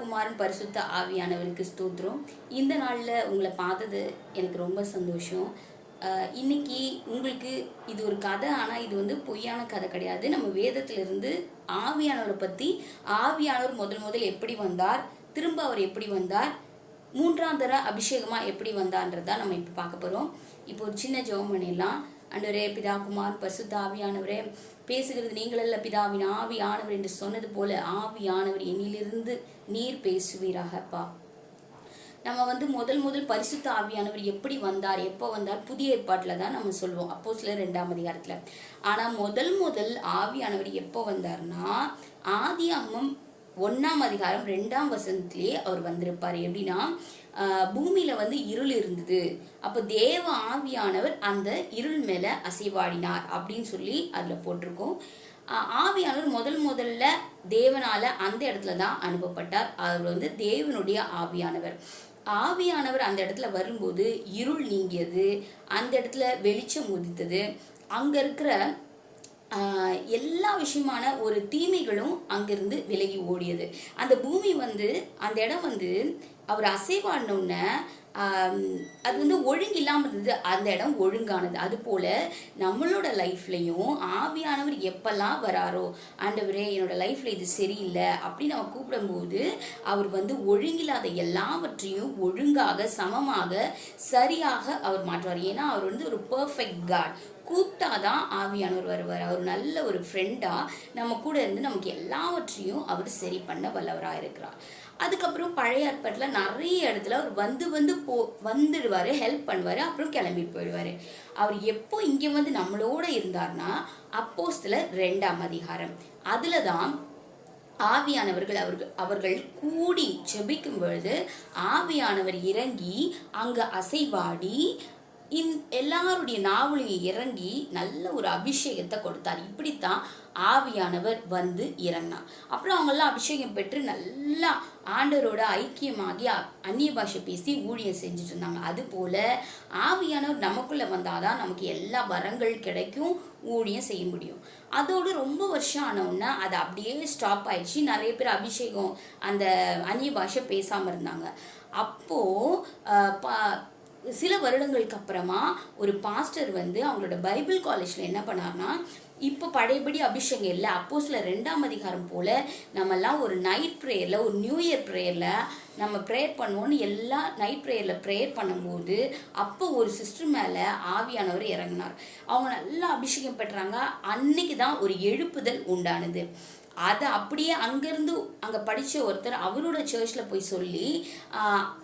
குமாரன் பரிசுத்த ஆவியானவருக்கு ஸ்தோத்திரம். இந்த நாளில் உங்களை பார்த்தது எனக்கு ரொம்ப சந்தோஷம். இன்னைக்கு உங்களுக்கு இது ஒரு கதை ஆனால் இது வந்து பொய்யான கதை கிடையாது. நம்ம வேதத்திலிருந்து ஆவியானவரை பற்றி ஆவியானவர் முதல் முதல் எப்படி வந்தார் திரும்ப அவர் எப்படி வந்தார் மூன்றாம் தர அபிஷேகமாக எப்படி வந்தான்றதான் நம்ம இப்போ பார்க்க போகிறோம் இப்போ ஒரு சின்ன ஜெபம் பண்ணிடலாம். அண்டவரே பிதா குமார் பரிசுத்த ஆவியானவரே பேசுகிறது நீங்களல்ல பிதாவின் ஆவியானவர் என்று சொன்னது போல ஆவியானவர் என்னிலிருந்து நீர் பேசுவீராகப்பா நம்ம வந்து முதல் முதல் பரிசுத்த ஆவியானவர் எப்படி வந்தார் எப்போ வந்தார் புதிய ஏற்பாட்டில் தான் நம்ம சொல்லுவோம் அப்போ சில ரெண்டாம் அதிகாரத்தில். ஆனால் முதல் முதல் ஆவியானவர் எப்போ வந்தார்னா ஆதியாகமம் ஒன்றாம் அதிகாரம் ரெண்டாம் வசனத்திலேயே அவர் வந்திருப்பார். எப்படின்னா பூமியில் வந்து இருள் இருந்தது. அப்போ தேவ ஆவியானவர் அந்த இருள் மேலே அசைவாடினார் அப்படின்னு சொல்லி அதில் போட்டிருக்கோம். ஆவியானவர் முதல் முதல்ல தேவனால் அந்த இடத்துல தான் அனுப்பப்பட்டார். அவர் வந்து தேவனுடைய ஆவியானவர். ஆவியானவர் அந்த இடத்துல வரும்போது இருள் நீங்கியது. அந்த இடத்துல வெளிச்சம் உதித்தது. அங்கே இருக்கிற எல்லா விஷயமான ஒரு தீமைகளும் அங்கிருந்து விலகி ஓடியது. அந்த பூமி வந்து அந்த இடம் வந்து அவர் அசைவாடினோடனே அது வந்து ஒழுங்கு இல்லாமல் இருந்தது. அந்த இடம் ஒழுங்கானது. அதுபோல் நம்மளோட லைஃப்லையும் ஆவியானவர் எப்பெல்லாம் வராரோ ஆண்டவரே என்னோட லைஃப்பில் இது சரியில்லை அப்படின்னு நம்ம கூப்பிடும்போது அவர் வந்து ஒழுங்கில்லாத எல்லாவற்றையும் ஒழுங்காக சமமாக சரியாக அவர் மாற்றுவார். ஏன்னா அவர் வந்து ஒரு பர்ஃபெக்ட் காட் கூப்பிட்டா தான் ஆவியானவர் வருவார். அவர் நல்ல ஒரு ஃப்ரெண்டாக நம்ம கூட இருந்து நமக்கு எல்லாவற்றையும் அவர் சரி பண்ண வல்லவராக இருக்கிறார் அதுக்கப்புறம் பழைய ஏற்பாட்டில் நிறைய இடத்துல அவர் வந்து வந்து போ வந்துடுவார் ஹெல்ப் பண்ணுவார் அப்புறம் கிளம்பி போயிடுவார். அவர் எப்போ இங்கே வந்து நம்மளோட இருந்தார்னா அப்போஸ்தில் ரெண்டாம் அதிகாரம். அதில் தான் ஆவியானவர்கள் அவர்கள் அவர்கள் கூடி ஜெபிக்கும் பொழுது ஆவியானவர் இறங்கி அங்கே அசைவாடி இந் எல்லாருடைய நாவலையும் இறங்கி நல்ல ஒரு அபிஷேகத்தை கொடுத்தார். இப்படித்தான் ஆவியானவர் வந்து இறங்கினார் அப்புறம் அவங்கெல்லாம் அபிஷேகம் பெற்று நல்லா ஆண்டவரோட ஐக்கியமாகி அந்நிய பாஷை பேசி ஊழியம் செஞ்சுட்டு இருந்தாங்க. அதுபோல் ஆவியானவர் நமக்குள்ளே வந்தாதான் நமக்கு எல்லா வரங்கள் கிடைக்கும் ஊழியம் செய்ய முடியும். அதோடு ரொம்ப வருஷம் ஆனவுடனே அது அப்படியே ஸ்டாப் ஆயிடுச்சு. நிறைய பேர் அபிஷேகம் அந்த அந்நிய பாஷை பேசாமல் இருந்தாங்க. அப்போது ப- சில வருடங்களுக்கு அப்புறமா ஒரு பாஸ்டர் வந்து அவங்களோட பைபிள் காலேஜில் என்ன பண்ணார்னா இப்போ பழையபடி அபிஷேகம் இல்லை அப்போ சில ரெண்டாம் அதிகாரம் போல் நம்மெல்லாம் ஒரு நைட் ப்ரேயரில் ஒரு நியூ இயர் ப்ரேயரில் நம்ம ப்ரேயர் பண்ணுவோன்னு எல்லா நைட் ப்ரேயரில் ப்ரேயர் பண்ணும்போது அப்போ ஒரு சிஸ்டர் மேலே ஆவியானவர் இறங்கினார். அவங்க நல்லா அபிஷேகம் பெற்றாங்க. அன்னைக்கு தான் ஒரு எழுப்புதல் உண்டானது. அதை அப்படியே அங்கேருந்து அங்கே படித்த ஒருத்தர் அவரோட சர்ச்சில் போய் சொல்லி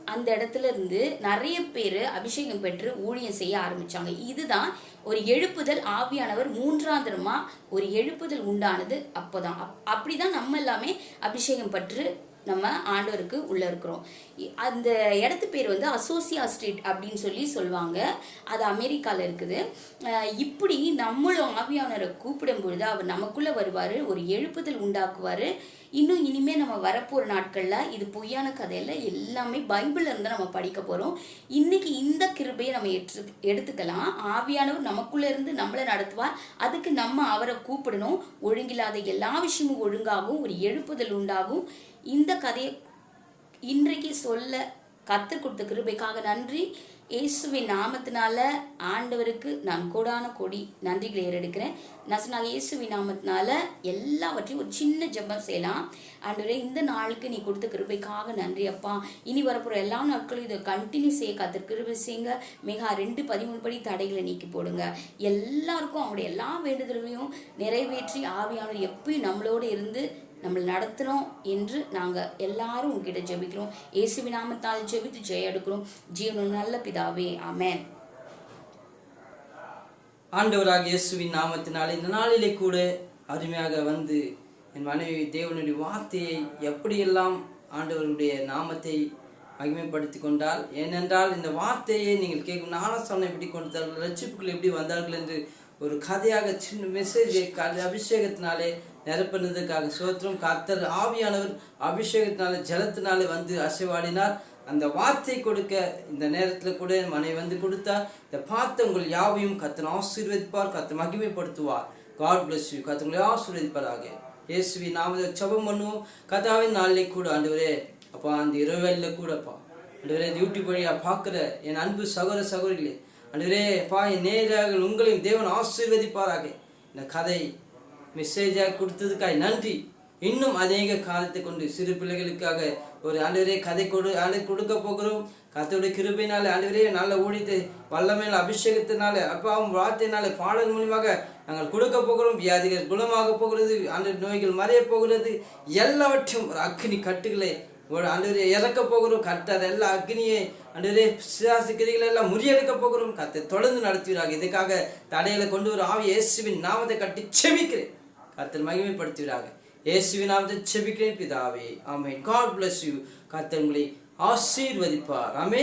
அந்த இடத்துல இருந்து நிறைய பேர் அபிஷேகம் பெற்று ஊழியம் செய்ய ஆரம்பித்தாங்க இதுதான் ஒரு எழுப்புதல் ஆவியானவர் மூன்றாம் ஒரு எழுப்புதல் உண்டானது அப்போதான். அப் அப்படி தான் நம்ம எல்லாமே அபிஷேகம் பெற்று நம்ம ஆண்டவருக்கு உள்ள இருக்கிறோம். அந்த இடத்து பேர் வந்து அசோசியா ஸ்ட்ரீட் அப்படின்னு சொல்லி சொல்லுவாங்க. அது அமெரிக்காவில் இருக்குது. இப்படி நம்மளும் ஆவியானவரை கூப்பிடும் பொழுது அவர் நமக்குள்ளே வருவார் ஒரு எழுப்புதல் உண்டாக்குவார். இன்னும் இனிமேல் நம்ம வரப்போகிற நாட்களில் இது பொய்யான கதையில் எல்லாமே பைபிள்ல இருந்து நம்ம படிக்க போகிறோம் இன்றைக்கி இந்த கிருபையை நம்ம எடுத்து எடுத்துக்கலாம். ஆவியானவர் நமக்குள்ளே இருந்து நம்மளை நடத்துவார். அதுக்கு நம்ம அவரை கூப்பிடணும். ஒழுங்கில்லாத எல்லா விஷயமும் ஒழுங்காகும் ஒரு எழுப்புதல் உண்டாகும். இந்த கதையை இன்றைக்கு சொல்ல கற்றுக் கொடுத்த கிருபைக்காக நன்றி. இயேசுவின் நாமத்தினால ஆண்டவருக்கு நான் கோடான கொடி நன்றிகளை ஏறெடுக்கிறேன். நான் சொன்ன இயேசுவின் நாமத்தினால எல்லாவற்றையும் ஒரு சின்ன ஜெபம் செய்யலாம். ஆண்டவரே இந்த நாளுக்கு நீ கொடுத்த கிருபைக்காக நன்றி அப்பா. இனி வரப்போகிற எல்லா நாட்களும் இதை கண்டினியூ செய்ய கத்திர கிருபை செய்யுங்க. மிக ரெண்டு பதிமூணு படி தடைகளை நீக்கி போடுங்க. எல்லாருக்கும் அவங்களுடைய எல்லா வேண்டுதலையும் நிறைவேற்றி ஆவியானவர் எப்பயும் நம்மளோட இருந்து நம்மளை நடத்துகிறோம் என்று நாங்கள் எல்லாரும் உங்ககிட்ட ஜெபிக்கிறோம். இயேசுவி நாமத்தால் ஜெபித்து ஜெய எடுக்கிறோம். ஜீவனம் நல்ல பிதாவே ஆமென். ஆண்டவராக இயேசுவின் நாமத்தினாலே இந்த நாளிலே கூட அருமையாக வந்து என் மனைவி தேவனுடைய வார்த்தையை எப்படியெல்லாம் ஆண்டவருடைய நாமத்தை மகிமைப்படுத்தி கொண்டால் ஏனென்றால் இந்த வார்த்தையை நீங்கள் கேட்கும் ஞானஸ்தானம் எப்படி கொடுத்தார்கள் ரட்சிப்புகள் எப்படி வந்தார்கள் என்று ஒரு கதையாக சின்ன மெசேஜை அபிஷேகத்தினாலே நிரப்பினதுக்காக சோத்திரம் கர்த்தர் ஆவியானவர் அபிஷேகத்தினால ஜலத்தினாலே வந்து அசைவாடினார் அந்த வார்த்தை கொடுக்க இந்த நேரத்தில் கூட என் மனைவி வந்து கொடுத்தா இந்த பார்த்த உங்கள் யாவையும் கத்தன் ஆசீர்வதிப்பார் கத்த மகிமைப்படுத்துவார். காட் பிளஸ் யூ கத்தங்களை ஆசீர்வதிப்பாராக. இயேசுவி நாம ஜெபம் பண்ணுவோம். கதாவின் நாளிலே கூட ஆண்டவரே அப்பா அந்த இரவல்ல கூடப்பா. ஆண்டவரே இந்த யூடியூப் வழியாக பார்க்குற என் அன்பு சகோதர சகோதரிகளே ஆண்டவரே அப்பா என் நேராக உங்களையும் தேவன் ஆசீர்வதிப்பாராக. இந்த கதை மெசேஜாக கொடுத்ததுக்காய் நன்றி. இன்னும் அநேக காலத்தை கொண்டு சிறு பிள்ளைகளுக்காக ஒரு ஆண்டவரே கதை கொடு ஆண்டு கொடுக்க போகிறோம். கத்தோடைய கிருபினால ஆண்டவரே நல்ல ஊழியத்தை வல்லமையில அபிஷேகத்தினால அப்பாவும் வார்த்தையினால பாடல் மூலியமாக நாங்கள் கொடுக்க போகிறோம். வியாதிகள் குணமாக போகிறது ஆண்டு நோய்கள் மறைய போகிறது. எல்லாவற்றையும் ஒரு அக்னி கட்டுகளை ஒரு ஆண்டவரே இறக்க போகிறோம். கட்டாத எல்லா அக்னியை ஆண்டவரே பிசாசு கிரிகளை எல்லாம் முறியெடுக்க போகிறோம். கத்தை தொடர்ந்து நடத்துவீராக. இதுக்காக தடையில கொண்டு ஒரு ஆவி இயேசுவின் நாமத்தை கட்டி செமிக்கிறேன் கத்தல் மகிமைப்படுத்துகிறாங்க இயேசுவின் நாமத்தை செபிக்கிறேன் பிதாவே. ஆமே காட் பிளஸ் யூ கத்தல் உங்களை ஆசீர்வதிப்பார். ஆமே